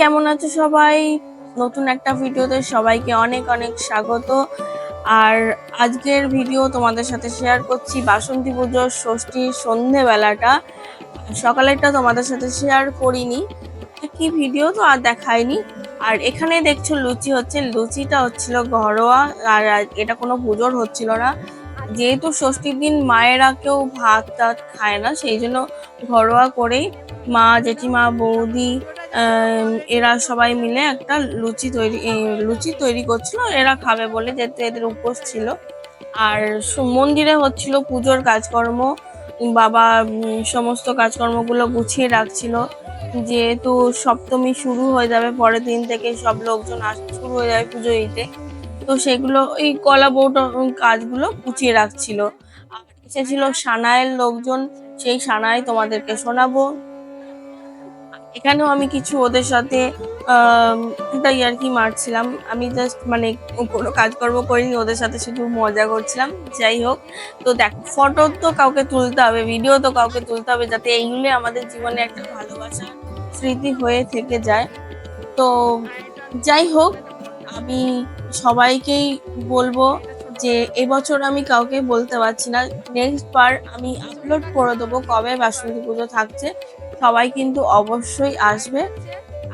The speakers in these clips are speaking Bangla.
কেমন আছো সবাই? নতুন একটা ভিডিওতে সবাইকে অনেক অনেক স্বাগত। আর আজকের ভিডিও তোমাদের সাথে শেয়ার করছি বাসন্তী পুজোর ষষ্ঠীর সন্ধেবেলাটা। সকালেরটা তোমাদের সাথে শেয়ার করিনি কি ভিডিও তো আর দেখায়নি আর এখানে দেখছ লুচি হচ্ছে, লুচিটা হচ্ছিল ঘরোয়া, আর এটা কোনো পুজোর হচ্ছিল না। যেহেতু ষষ্ঠীর দিন মায়েরা কেউ ভাত টাত খায় না, সেই জন্য ঘরোয়া করেই মা, জেঠিমা, বৌদি এরা সবাই মিলে একটা লুচি তৈরি লুচি তৈরি করছিল। এরা খাবে বলে যেহেতু এদের উপোস ছিল। আর মন্দিরে হচ্ছিল পুজোর কাজকর্ম। বাবা সমস্ত কাজকর্মগুলো গুছিয়ে রাখছিল। যেহেতু সপ্তমী শুরু হয়ে যাবে পরের দিন থেকে সব লোকজন আসতে শুরু হয়ে যাবে পুজো দিতে। তো সেগুলো এই কলা উম, কাজগুলো গুছিয়ে রাখছিল। আর এসেছিল সানায়ের লোকজন। সেই সানায় তোমাদেরকে শোনাবো। এখানেও আমি কিছু ওদের সাথে আহ, একটা ইয়ার্কি মারছিলাম। আমি জাস্ট মানে কোনো কাজকর্ম করিনি ওদের সাথে শুধু মজা করছিলাম। যাই হোক তো দেখ ফটো তো কাউকে তুলতে হবে ভিডিও তো কাউকে তুলতে হবে যাতে এইগুলো আমাদের জীবনে একটা ভালোবাসা স্মৃতি হয়ে থেকে যায়। তো যাই হোক আমি সবাইকেই বলব যে এবছর আমি কাউকে বলতে পারছি না। নেক্সট বার আমি আপলোড করে দেবো কবে বাসন্তী পুজো থাকছে। সবাই কিন্তু অবশ্যই আসবে।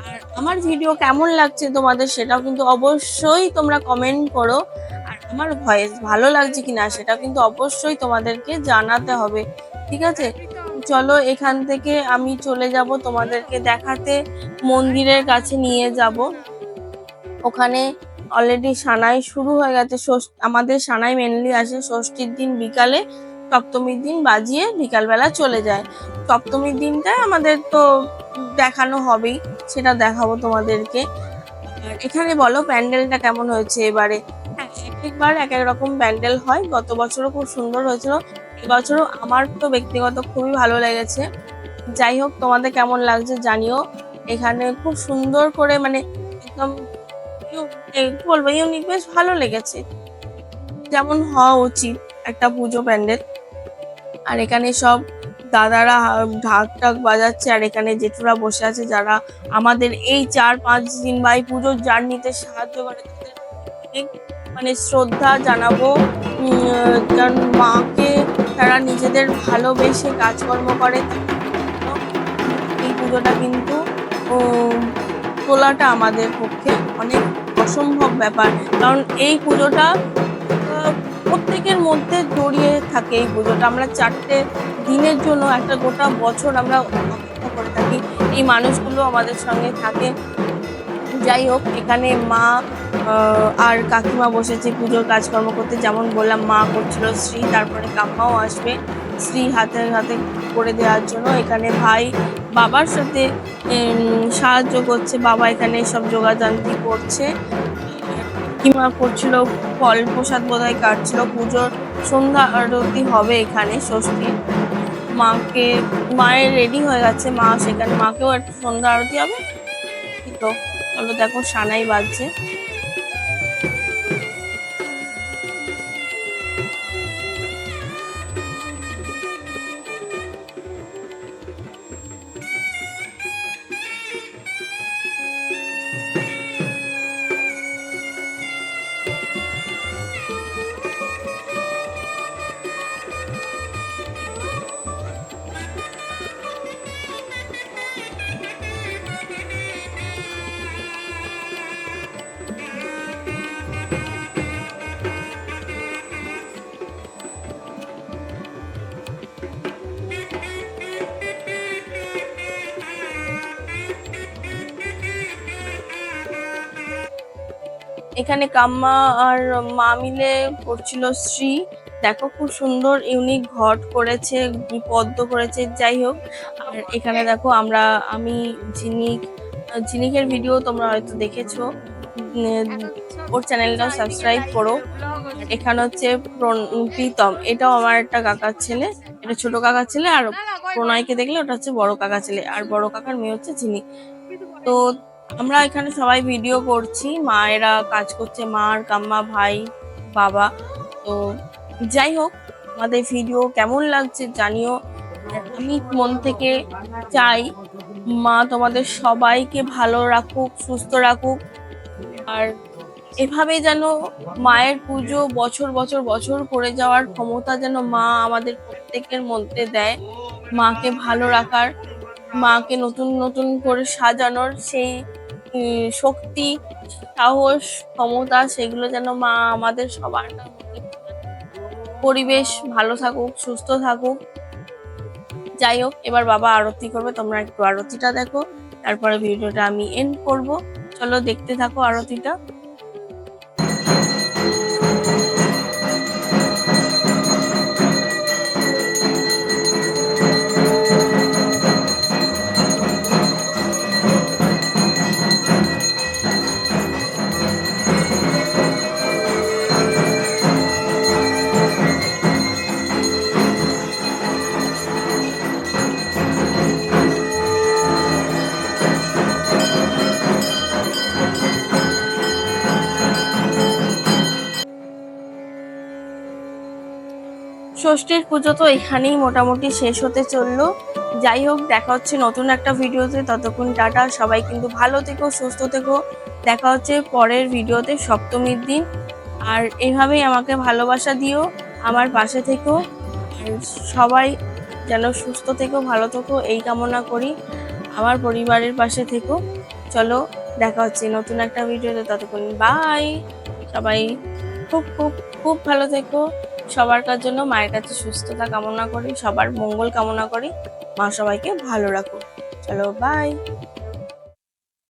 আর আমার ভিডিও কেমন লাগছে তোমাদের সেটাও কিন্তু অবশ্যই তোমরা কমেন্ট করো। আর আমার ভয়েস ভালো লাগছে কিনা সেটা কিন্তু অবশ্যই তোমাদেরকে জানাতে হবে, ঠিক আছে? চলো এখান থেকে আমি চলে যাব তোমাদেরকে দেখাতে, মন্দিরের কাছে নিয়ে যাব। ওখানে অলরেডি সানাই শুরু হয়ে গেছে। আমাদের সানাই মেনলি আসে ষষ্ঠীর দিন বিকালে, সপ্তমীর দিন বাজিয়ে বিকালবেলা চলে যায়। সপ্তমীর দিনটায় আমাদের তো দেখানো হবেই, সেটা দেখাবো তোমাদেরকে। এখানে বলো, প্যান্ডেলটা কেমন হয়েছে এবারে? হ্যাঁ একবার এক এক রকম প্যান্ডেল হয়। গত বছরও খুব সুন্দর হয়েছিল। এবছরও আমার তো ব্যক্তিগত খুবই ভালো লেগেছে। যাই হোক, তোমাদের কেমন লাগছে জানিও। এখানে খুব সুন্দর করে মানে একদম বলব ইউনিক, বেশ ভালো লেগেছে। যেমন হওয়া উচিত একটা পুজো প্যান্ডেল। আর এখানে সব দাদারা ঢাক টাক বাজাচ্ছে আর এখানে জেঠুরা বসে আছে যারা আমাদের এই চার পাঁচ দিন বা এই পুজোর জার্নিতে সাহায্য করে অনেক মানে শ্রদ্ধা জানাব। কারণ মাকে তারা নিজেদের ভালোবেসে কাজকর্ম করে এই পুজোটা কিন্তু তোলাটা আমাদের পক্ষে অনেক অসম্ভব ব্যাপার। কারণ এই পুজোটা প্রত্যেকের মধ্যে জড়িয়ে থাকে এই পুজোটা। আমরা চারটে দিনের জন্য একটা গোটা বছর আমরা অপেক্ষা করে থাকি। এই মানুষগুলো আমাদের সঙ্গে থাকে। যাই হোক, এখানে মা আর কাকিমা বসেছে পুজোর কাজকর্ম করতে। যেমন বললাম, মা করছিল শ্রী, তারপরে কাম্মাও আসবে শ্রী হাতে হাতে করে দেওয়ার জন্য। এখানে ভাই বাবার সাথে সাহায্য করছে। বাবা এখানে সব যোগাযান্ত্রিক করছে। কিমা করছিল, ফল প্রসাদ বোধহয় কাটছিল। পুজোর সন্ধ্যা আরতি হবে এখানে ষষ্ঠী মাকে, মায়ের রেডি হয়ে গেছে, মা সেখানে, মাকেও একটা সন্ধ্যা আরতি হবে। তো দেখো সানাই বাজছে। এখানে কাম্মা আর মা মিলে করছিল শ্রী। দেখো খুব সুন্দর ইউনিক ঘট করেছে, পদ্ম করেছে, যাই হোক। আর এখানে দেখো আমরা, আমি ঝিনিক, ঝিনিকের ভিডিও তোমরা হয়তো দেখেছ। ওর চ্যানেলটাও সাবস্ক্রাইব করো। এখানে হচ্ছে প্রীতম। এটাও আমার একটা কাকার ছেলে। এটা ছোট কাকার ছেলে আর প্রণয়কে দেখলে ওটা হচ্ছে বড় কাকা ছেলে। আর বড় কাকার মেয়ে হচ্ছে ঝিনিক। তো আমরা এখানে সবাই ভিডিও করছি। মায়েরা কাজ করছে, মা আর কাম্মা, ভাই, বাবা। তো যাই হোক, আমাদের ভিডিও কেমন লাগছে জানিও। আমি মন থেকে চাই মা তোমাদের সবাইকে ভালো রাখুক, সুস্থ রাখুক। আর এভাবে যেন মায়ের পুজো বছর বছর বছর করে যাওয়ার ক্ষমতা যেন মা আমাদের প্রত্যেকের মধ্যে দেয়। মাকে ভালো রাখার মাকে নতুন নতুন করে সাজানোর সেই শক্তি, সাহস, ক্ষমতা, সেগুলো যেন মা আমাদের সবার পরিবেশ ভালো থাকুক, সুস্থ থাকুক। যাই হোক, এবার বাবা আরতি করবে, তোমরা একটু আরতিটা দেখো, তারপরে ভিডিওটা আমি এন্ড করব। চলো দেখতে থাকো আরতিটা। ষষ্ঠীর পুজো তো এখানেই মোটামুটি শেষ হতে চলল। যাই হোক, দেখা হচ্ছে নতুন একটা ভিডিওতে। ততক্ষণ টাটা। সবাই কিন্তু ভালো থেকো, সুস্থ থেকো। দেখা হচ্ছে পরের ভিডিওতে সপ্তমীর দিন। আর এইভাবেই আমাকে ভালোবাসা দিও, আমার পাশে থেকো। সবাই যেন সুস্থ থেকো, ভালো থেকো, এই কামনা করি। আমার পরিবারের পাশে থেকো। চলো, দেখা হচ্ছে নতুন একটা ভিডিওতে। ততক্ষণ বাই সবাই খুব খুব খুব ভালো থেকো। সবার কার জন্য মায়ের কাছে সুস্থতা কামনা করি, সবার মঙ্গল কামনা করি। মা সবাইকে ভালো রাখো চলো বাই